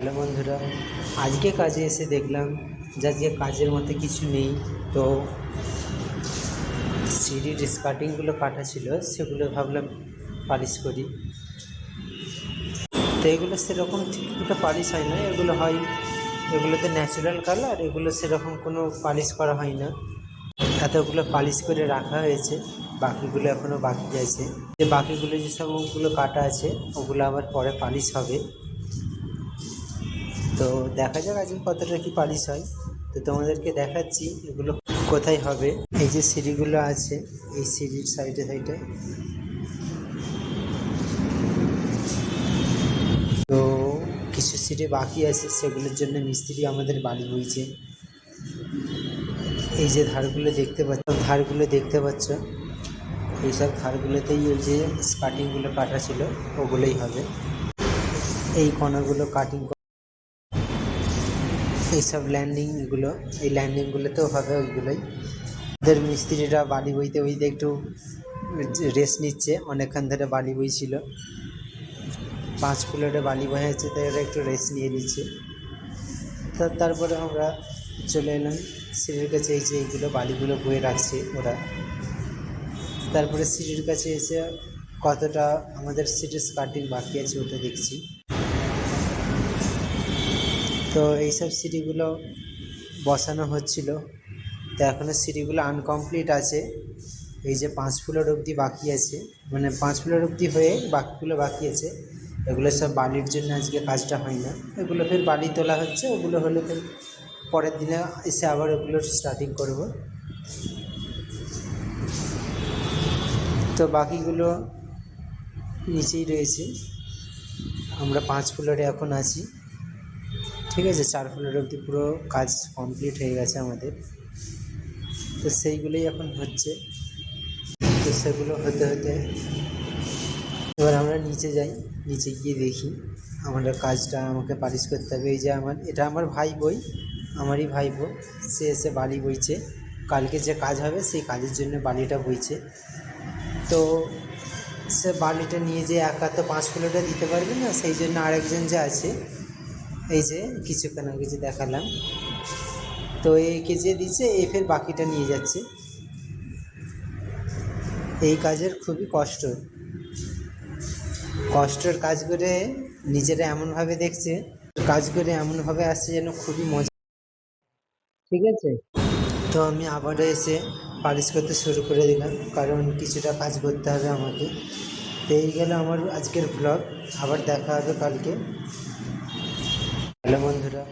Hello বন্ধুরা, আজকে কাজে এসে দেখলাম যা যে কাজের মধ্যে কিছু নেই, তো সিঁড়ির স্কার্টিংগুলো কাটা ছিল, সেগুলো ভাবলাম পালিশ করি। তো এগুলো সেরকম ঠিকমতো পালিশ হয় না, এগুলো হয়, এগুলোতে ন্যাচারাল কালার এগুলো সেরকম কোনো পালিশ করা হয় না। এতগুলো পালিশ করে রাখা হয়েছে, বাকিগুলো এখনও বাকি আছে। যে বাকিগুলো যে সবগুলো কাটা আছে, ওগুলো আবার পরে পালিশ হবে। তো দেখা যাক আজকে কতটা কি পালিশ হয়। তো তোমাদেরকে দেখাচ্ছি এগুলো কোথায় হবে। এই যে সিঁড়িগুলো আছে, এই সিঁড়ির সাইডে সাইডে। তো কিছু সিঁড়ি বাকি আছে, সেগুলোর জন্য মিস্ত্রি আমাদের বাড়ি বইছে। এই যে ধারগুলো দেখতে পাচ্ছ, ধারগুলো দেখতে পাচ্ছ। এইসব ধারগুলোতেই ওই যে স্কার্টিংগুলো কাটা ছিল, ওগুলোই হবে। এই কণাগুলো কাটিং এইসব ল্যান্ডিং এগুলো এই ল্যান্ডিংগুলোতেও হবে ওইগুলোই। ওদের মিস্ত্রিরা বালি বইতে বইতে একটু রেস্ট নিচ্ছে, অনেকক্ষণ ধরে বালি বইছিল পাঁচ প্লেটে বালি বয়ে আছে তাই ওরা একটু রেস্ট নিয়ে নিচ্ছে। তারপরে আমরা চলে এলাম, সিঁড়ির কাছে এই যে এইগুলো বালিগুলো বয়ে রাখছে ওরা। তারপরে সিঁড়ির কাছে এসে কতটা আমাদের সিটের স্কার্টিং বাকি আছে ওটা দেখছি। তো এইসব সিঁড়িগুলো বসানো হচ্ছিল। তো এখনও সিঁড়িগুলো আনকমপ্লিট আছে। এই যে পাঁচ ফ্লোর অবধি বাকি আছে। মানে পাঁচ ফ্লোর অবধি হয়ে বাকিগুলো বাকি আছে। এগুলো সব বালির জন্য আজকে কাজটা হয় না। এগুলো ফের বালি তোলা হচ্ছে। ওগুলো হলে ফের পরের দিনে এসে আবার ওগুলোর স্টার্টিং করব। তো বাকিগুলো নিচেই রয়েছে। আমরা পাঁচ ফ্লোরে এখন আছি। ঠিক আছে, চার ফ্লোর অবধি পুরো কাজ কমপ্লিট হয়ে গেছে আমাদের। তো সেইগুলোই এখন হচ্ছে। তো সেগুলো হতে হতে এবার আমরা নিচে যাই, নিচে গিয়ে দেখি আমাদের কাজটা আমাকে পালিশ করতে হবে। এই যে আমার, এটা আমার ভাই বই, আমারই ভাই বই, সে এসে বালি বইছে। কালকে যে কাজ হবে, সেই কাজের জন্য বালিটা বইছে। তো সে বালিটা নিয়ে যে একা তো পাঁচ কিলোটা দিতে পারবে না, সেই জন্য আরেকজন যে আছে এই যে কিছুক্ষণ আগে যে দেখালাম। তো একে যে দিচ্ছে এ ফের বাকিটা নিয়ে যাচ্ছে। এই কাজের খুবই কষ্ট। কষ্টের কাজ করে নিজেরা এমনভাবে দেখছে, কাজ করে এমনভাবে আসছে যেন খুবই মজা। ঠিক আছে? তো আমি আবারও এসে পালিশ করতে শুরু করে দিলাম, কারণ কিছুটা কাজ করতে হবে আমাকে। তো এই গেল আমার আজকের ব্লগ আবার দেখা হবে কালকে। হ্যালো বন্ধুরা